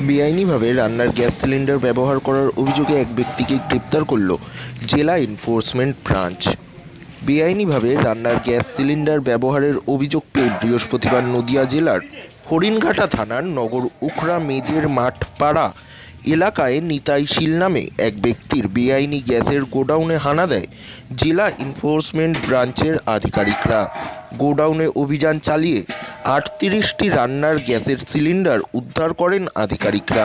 বেআইনিভাবে রান্নার gas cylinder ব্যবহার করার অভিযোগে এক ব্যক্তিকে গ্রেপ্তার করল জেলা এনফোর্সমেন্ট ব্রাঞ্চ। বেআইনিভাবে রান্নার গ্যাস সিলিন্ডার ব্যবহারের অভিযোগ পেয়ে বৃহস্পতিবার নদিয়া জেলার হরিণঘাটা থানার নগর উখরা মেদের মাঠ পাড়া এলাকায় নিতাই শীল নামে এক ব্যক্তির বেআইনি গ্যাসের গোডাউনে হানা দেয় জেলা এনফোর্সমেন্ট ব্রাঞ্চের আধিকারিকরা। গোডাউনে অভিযান চালিয়ে আটত্রিশটি রান্নার গ্যাসের সিলিন্ডার উদ্ধার করেন আধিকারিকরা।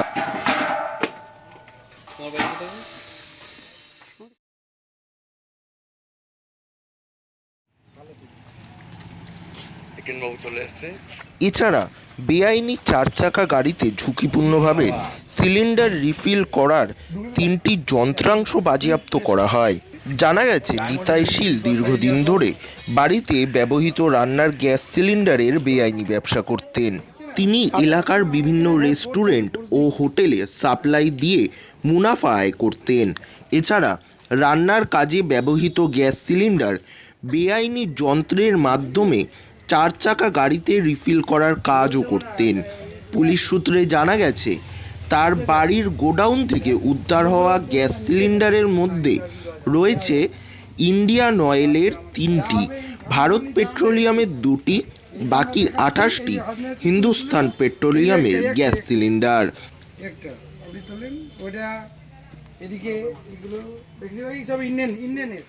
এছাড়া বেআইনি চার চাকা গাড়িতে ঝুঁকিপূর্ণভাবে সিলিন্ডার রিফিল করার তিনটি যন্ত্রাংশ বাজেয়াপ্ত করা হয়। জানা গেছে, নিতাই শীল দীর্ঘদিন ধরে বাড়িতে ব্যবহৃত রান্নার গ্যাস সিলিন্ডারের বেআইনি ব্যবসা করতেন। তিনি এলাকার বিভিন্ন রেস্টুরেন্ট ও হোটেলে সাপ্লাই দিয়ে মুনাফা আয় করতেন। এছাড়া রান্নার কাজে ব্যবহৃত গ্যাস সিলিন্ডার বেআইনি যন্ত্রের মাধ্যমে চার চাকা গাড়িতে রিফিল করার কাজও করতেন। পুলিশ সূত্রে জানা গেছে তার বাড়ির গোডাউন থেকে উদ্ধার হওয়া গ্যাস সিলিন্ডারের মধ্যে রয়েছে ইন্ডিয়ান অয়েলের তিনটি ভারত পেট্রোলিয়ামের দুটি বাকি আঠাশটি হিন্দুস্তান পেট্রোলিয়ামের গ্যাস সিলিন্ডার। একটা আপনি তোলেন ওইটা এদিকে এগুলো বেশিরভাগই সব ইন্ডিয়ান ইন্ডিয়ানের।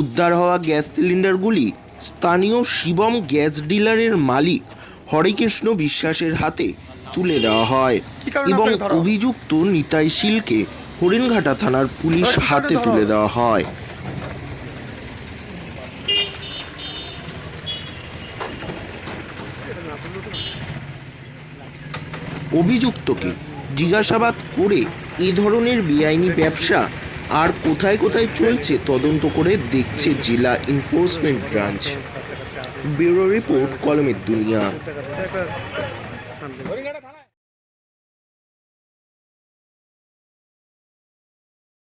উদ্ধার হওয়া গ্যাস সিলিন্ডারগুলি স্থানীয় শিবম গ্যাস ডিলারের মালিক হরেকৃষ্ণ বিশ্বাসের হাতে তুলে দেওয়া হয় এবং অভিযুক্ত নিতাই শীলকে হরিণঘাটা থানার পুলিশ হাতে তুলে দেওয়া হয়। অভিযুক্তকে জিজ্ঞাসাবাদ করে এ ধরনের বেআইনি ব্যবসা আর কোথায় কোথায় চলছে তদন্ত করে দেখছে জেলা এনফোর্সমেন্ট ব্রাঞ্চ ব্যুরো রিপোর্ট কলমের দুনিয়া।